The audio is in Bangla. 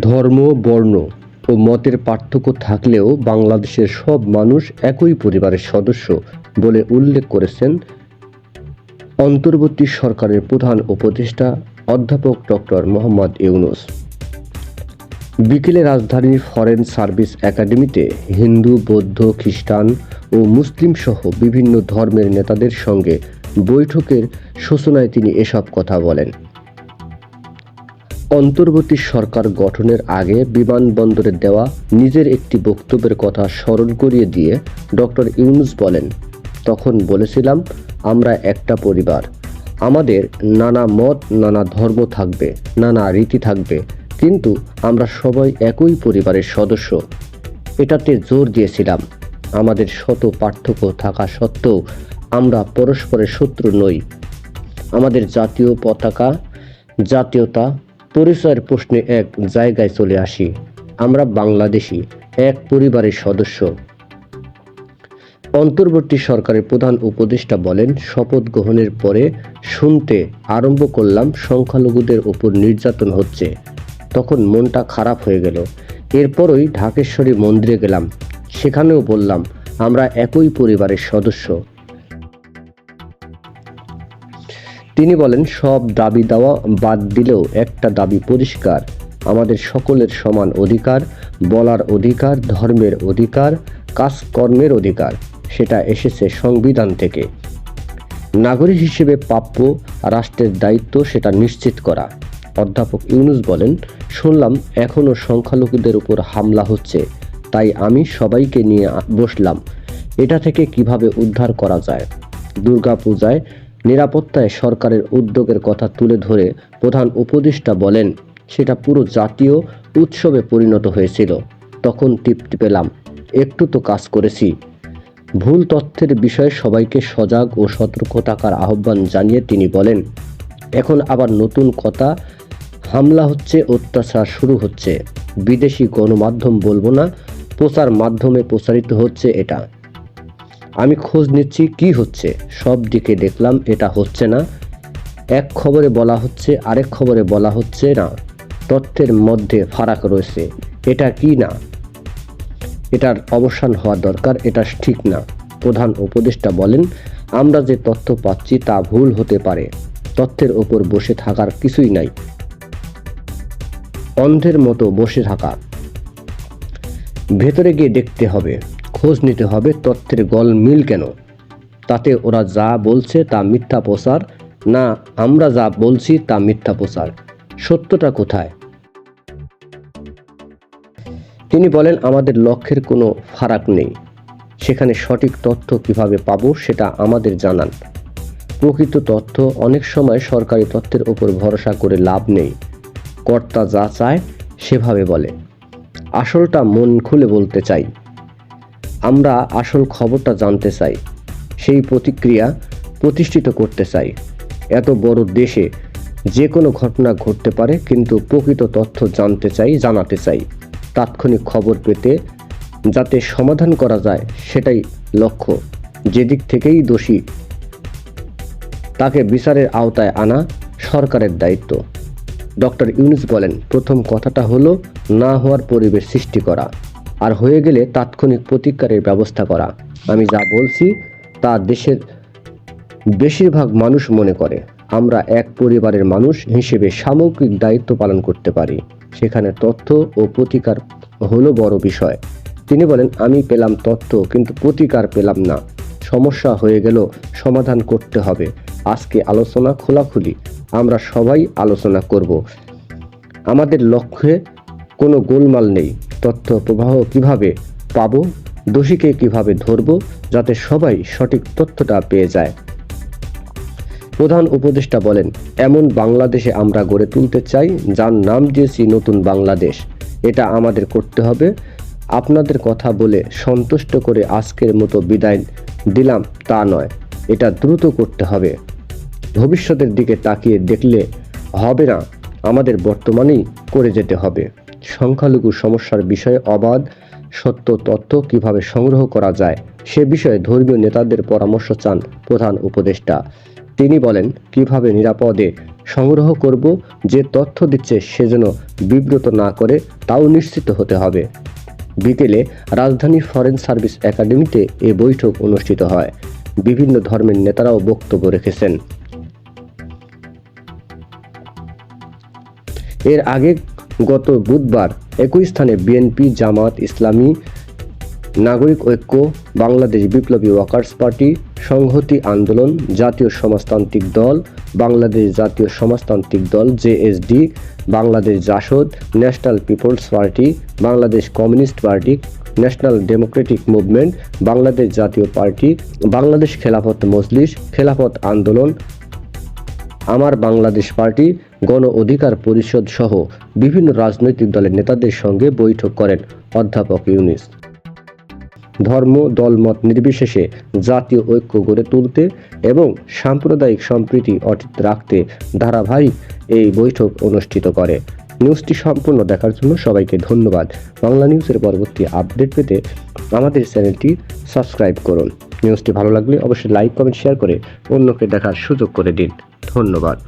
ধর্ম, বর্ণ ও মতের পার্থক্য থাকলেও বাংলাদেশের সব মানুষ একই পরিবারের সদস্য বলে উল্লেখ করেছেন অন্তর্বর্তী সরকারের প্রধান উপদেষ্টা অধ্যাপক ডক্টর মোহাম্মদ ইউনুস। বিকেলে রাজধানীর ফরেন সার্ভিস একাডেমিতে হিন্দু, বৌদ্ধ, খ্রিস্টান ও মুসলিম সহ বিভিন্ন ধর্মের নেতাদের সঙ্গে বৈঠকের সূচনায় তিনি এসব কথা বলেন। অন্তর্বর্তী সরকার গঠনের আগে বিমানবন্দরে দেওয়া নিজের একটি বক্তব্যের কথা স্মরণ করিয়ে দিয়ে ডক্টর ইউনুস বলেন, তখন বলেছিলাম, আমরা একটা পরিবার। আমাদের নানা মত, নানা ধর্ম থাকবে, নানা রীতি থাকবে, কিন্তু আমরা সবাই একই পরিবারের সদস্য। এটাতে জোর দিয়েছিলাম। আমাদের শত পার্থক্য থাকা সত্ত্বেও আমরা পরস্পরের শত্রু নই। আমাদের জাতীয় পতাকা, জাতীয়তা পরিচয়ের প্রশ্নে এক জায়গায় চলে আসি। আমরা বাংলাদেশি, এক পরিবারের সদস্য। অন্তর্বর্তী সরকারের প্রধান উপদেষ্টা বলেন, শপথ গ্রহণের পরে শুনতে আরম্ভ করলাম, সংখ্যালঘুদের ওপর নির্যাতন হচ্ছে। তখন মনটা খারাপ হয়ে গেল। এরপরই ঢাকেশ্বরী মন্দিরে গেলাম। সেখানেও বললাম, আমরা একই পরিবারের সদস্য। তিনি বলেন, সব দাবি দেওয়া বাদ দিলেও একটা দাবি পরিষ্কার। আমাদের সকলের সমান অধিকার, বলার অধিকার, ধর্মের অধিকার, কাজকর্মের অধিকার। সেটা এসেছে সংবিধান থেকে। নাগরিক হিসেবে প্রাপ্য রাষ্ট্রের দায়িত্ব সেটা নিশ্চিত করা। অধ্যাপক ইউনুস বলেন, শুনলাম এখনও সংখ্যালঘুদের উপর হামলা হচ্ছে। তাই আমি সবাইকে নিয়ে বসলাম। এটা থেকে কীভাবে উদ্ধার করা যায়? দুর্গাপূজায় নিরাপত্তায় সরকারের উদ্যোগের কথা তুলে ধরে প্রধান উপদেষ্টা বলেন, সেটা পুরো জাতীয় উৎসবে পরিণত হয়েছিল। তখন তৃপ্তি পেলাম। একটু তো কাজ করেছি। ভুল তথ্যের বিষয়ে সবাইকে সজাগ ও সতর্ক থাকার আহ্বান জানিয়ে তিনি বলেন, এখন আবার নতুন কথা, হামলা হচ্ছে, অত্যাচার শুরু হচ্ছে। বিদেশি গণমাধ্যম বলব না, প্রচার মাধ্যমে প্রচারিত হচ্ছে এটা। আমি খোঁজ নিচ্ছি কি হচ্ছে। সব দিকে দেখলাম এটা হচ্ছে না। এক খবরে বলা হচ্ছে, আরেক খবরে বলা হচ্ছে না। তথ্যের মধ্যে ফারাক রয়েছে। এটা কি না? এটার অবসান হওয়া দরকার, এটা ঠিক না। প্রধান উপদেষ্টা বলেন, আমরা যে তথ্য পাচ্ছি তা ভুল হতে পারে। তথ্যের ওপর বসে থাকার কিছুই নাই। অন্ধের মতো বসে থাকা। ভেতরে গিয়ে দেখতে হবে। খোঁজ নিতে হবে তথ্যের গল মিল কেন? তাতে ওরা যা বলছে তা মিথ্যা প্রচার। না, আমরা যা বলছি তা মিথ্যা প্রচার। সত্যটা কোথায়? তিনি বলেন, আমাদের লক্ষ্যের কোনো ফারাক নেই। সেখানে সঠিক তথ্য কীভাবে পাবো সেটা আমাদের জানান। প্রকৃত তথ্য অনেক সময় সরকারি তথ্যের উপর ভরসা করে লাভ নেই। কর্তা যা চায় সেভাবে বলে। আসলটা মন খুলে বলতে চাই। আমরা আসল খবরটা জানতে চাই, সেই প্রতিক্রিয়া প্রতিষ্ঠিত করতে চাই। এত বড় দেশে যে কোনো ঘটনা ঘটতে পারে, কিন্তু প্রকৃত তথ্য জানতে চাই, জানাতে চাই। তাৎক্ষণিক খবর পেতে যাতে সমাধান করা যায়, সেটাই লক্ষ্য। যেদিক থেকেই দোষী তাকে বিচারের আওতায় আনা সরকারের দায়িত্ব। ডক্টর ইউনুস বলেন, প্রথম কথাটা হলো, না হওয়ার পরিবেশ সৃষ্টি করা। আর হয়ে গেলে তাৎক্ষণিক প্রতিকারের ব্যবস্থা করা। আমি যা বলছি, তা দেশের বেশিরভাগ মানুষ মনে করে। আমরা এক পরিবারের মানুষ হিসেবে সামগ্রিক দায়িত্ব পালন করতে পারি। সেখানে তথ্য ও প্রতিকার হলো বড় বিষয়। তিনি বলেন, আমি পেলাম তথ্য, কিন্তু প্রতিকার পেলাম না। সমস্যা হয়ে গেল সমাধান করতে হবে। আজকে আলোচনা খোলাখুলি। আমরা সবাই আলোচনা করব। আমাদের লক্ষ্যে কোনো গোলমাল নেই। তথ্য প্রবাহ কীভাবে পাবো? দোষীকে কীভাবে ধরবো? যাতে সবাই সঠিক তথ্যটা পেয়ে যায়। প্রধান উপদেষ্টা বলেন, এমন বাংলাদেশে আমরা গড়ে তুলতে চাই, যার নাম দিয়েছি নতুন বাংলাদেশ। এটা আমাদের করতে হবে। আপনাদের কথা বলে সন্তুষ্ট করে আজকের মতো বিদায় দিলাম, তা নয়। এটা দ্রুত করতে হবে। ভবিষ্যতের দিকে তাকিয়ে দেখলে হবে না। আমাদের বর্তমানেই করে যেতে হবে। সংখ্যালঘু সমস্যার বিষয়ে অবাধ, সত্য তথ্য কীভাবে সংগ্রহ করা যায় সে বিষয়ে ধর্মীয় নেতাদের পরামর্শ চান প্রধান উপদেষ্টা। তিনি বলেন, কীভাবে নিরাপদে সংগ্রহ করব, যে তথ্য দিচ্ছে সে যেন বিব্রত না করে, তাও নিশ্চিত হতে হবে। বিকেলে রাজধানী ফরেন সার্ভিস একাডেমিতে এ বৈঠক অনুষ্ঠিত হয়। বিভিন্ন ধর্মের নেতারাও বক্তব্য রেখেছেন। এর আগে গত বুধবার একই স্থানে বিএনপি, জামাত ইসলামী, নাগরিক ঐক্য, বাংলাদেশ বিপ্লবী ওয়ার্কার্স পার্টি, সংহতি আন্দোলন, জাতীয় সমাজতান্ত্রিক দল, বাংলাদেশ জাতীয় সমাজতান্ত্রিক দল, JSD, Bangladesh Jasad, national peoples party, Bangladesh communist party, national democratic movement, Bangladesh Jatiya party, Bangladesh Khelafat Majlis, খেলাফত আন্দোলন, আমার বাংলাদেশ পার্টি গণ অধিকার পরিষদ সহ বিভিন্ন রাজনৈতিক দলের নেতাদের সঙ্গে বৈঠক করেন অধ্যাপক ইউনিস। ধর্ম, দলমত নির্বিশেষে জাতীয় ঐক্য গড়ে তুলতে এবং সাম্প্রদায়িক সম্প্রীতি অটুট রাখতে ধারাবাহিক এই বৈঠক অনুষ্ঠিত করে। নিউজটি সম্পূর্ণ দেখার জন্য সবাইকে ধন্যবাদ। বাংলা নিউজের পরবর্তী আপডেট পেতে আমাদের চ্যানেলটি সাবস্ক্রাইব করুন। নিউজটি ভালো লাগলে অবশ্যই লাইক, কমেন্ট, শেয়ার করে অন্যকে দেখার সুযোগ করে দিন। ধন্যবাদ।